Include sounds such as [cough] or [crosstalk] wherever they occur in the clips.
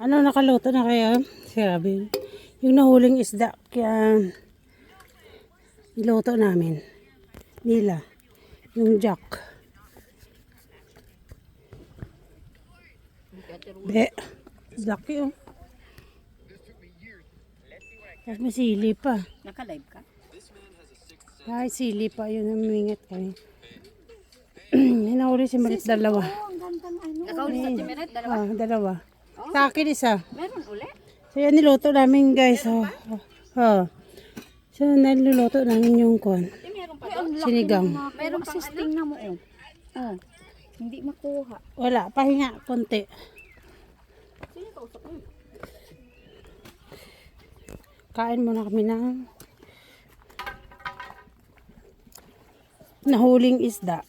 Ano, nakaluto na kayo? Sabi. Yung nahuling isda, kaya niluto namin. Nila. Yung jack. Be. Laki oh. Tapos may sili pa. Naka-live ka? Ay, sili pa. Yun ang mingit kami. [clears throat] Hinahuli si Marit dalawa. ano. Nakaulit sa Timiret, dalawa. Ah, dalawa. Sa akin isa. Meron ulit? So yan niluto namin guys. Oh. Oh. So niluluto namin yung kon. Eh, meron pa. Sinigang. Meron pang assisting na mo. Oh. oh. Hindi makuha. Wala, pahinga konti. Kain muna kami ng nahuling isda.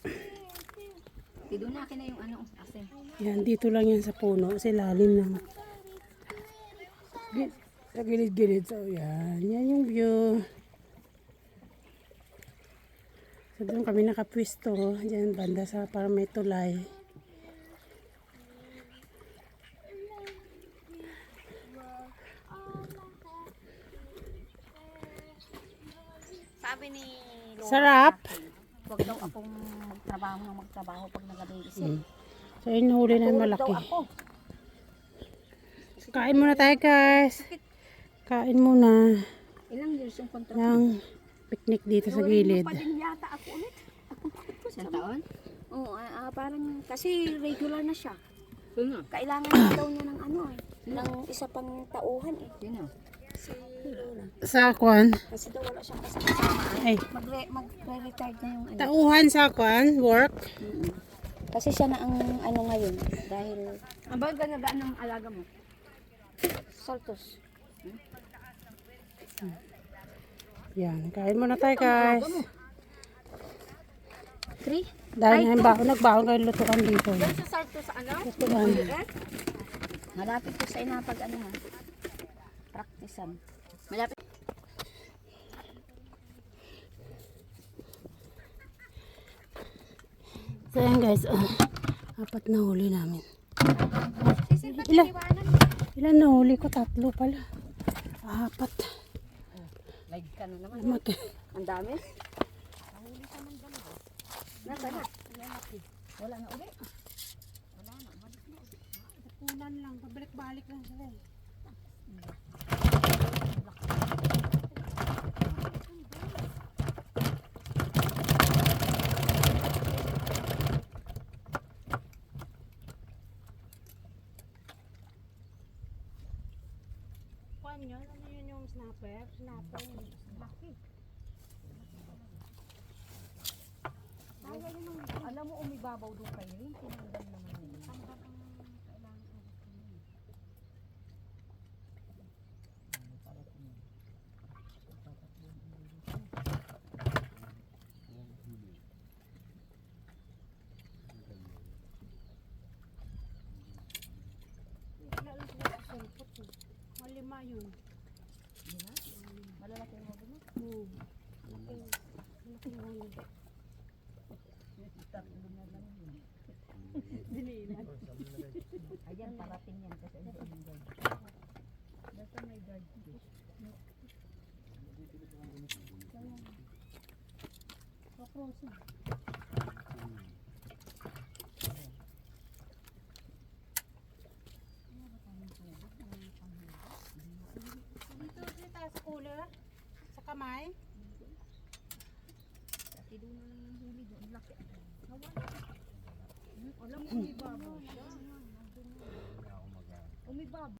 Dito na akin na yung ano. Asin. Yan, dito lang yan sa puno. Sa ilalim ng Gi- sa gilid-gilid. So, yan. Yan yung view. So, doon kami nakapwisto. Diyan, banda sa para may tulay. Sabi ni Lola. Sarap. Huwag daw akong magtrabaho ng magtrabaho pag nagabi isip. Mm. So, yun huli na malaki. ako. Kain muna tayo, guys. Kain muna Ilang years yung contract? ng picnic dito sa gilid. Pa din yata ako ulit. [laughs] Isang taon? Oo, ah, ah, parang kasi regular na siya. Kailangan na daw niya ng ano eh. Ng isa pang tauhan eh. Si Lola. Sa kwan. Kasi daw wala siyang kasama. Ay, Magre magre-retire na yung ano. tauhan sa kwan. Work. Mm-mm. Kasi siya na ang ano ngayon dahil ang ba ganagaan ng alaga mo? Saltos. Yan. Kain muna tayo, guys. Three? Dahil na baon, nagbaon kayo lutuan dito. Sa Saltos sa ano? Lutuan. Malapit ko sa inapag ano ha. Praktisan. Malapit. So yan guys, ah, apat na huli namin. Ilan? Ilan na huli ko? Tatlo pala. Apat. Like ka na naman. Ang dami. Nasa na? Wala na ulit. Kunan lang, pabalik-balik lang sila eh. Kuan yun? Ano yun yung snapper? Snapper yun. Laki. Alam mo, umibabaw doon kayo. Yung tinanggal naman yun. Wala lang sila sa sulpot eh. Yun. Malalaki mo ba? Hmm. Malaki. Malaki nga yun. Dinilan. Ayan, parating yan. Kasi ano yung guard. Basta may guard. Kakrosin. Dito dito sa cooler, sa kamay. Kasi doon yung huli doon. Laki. Alam mo, ibabaw siya. Umibabaw.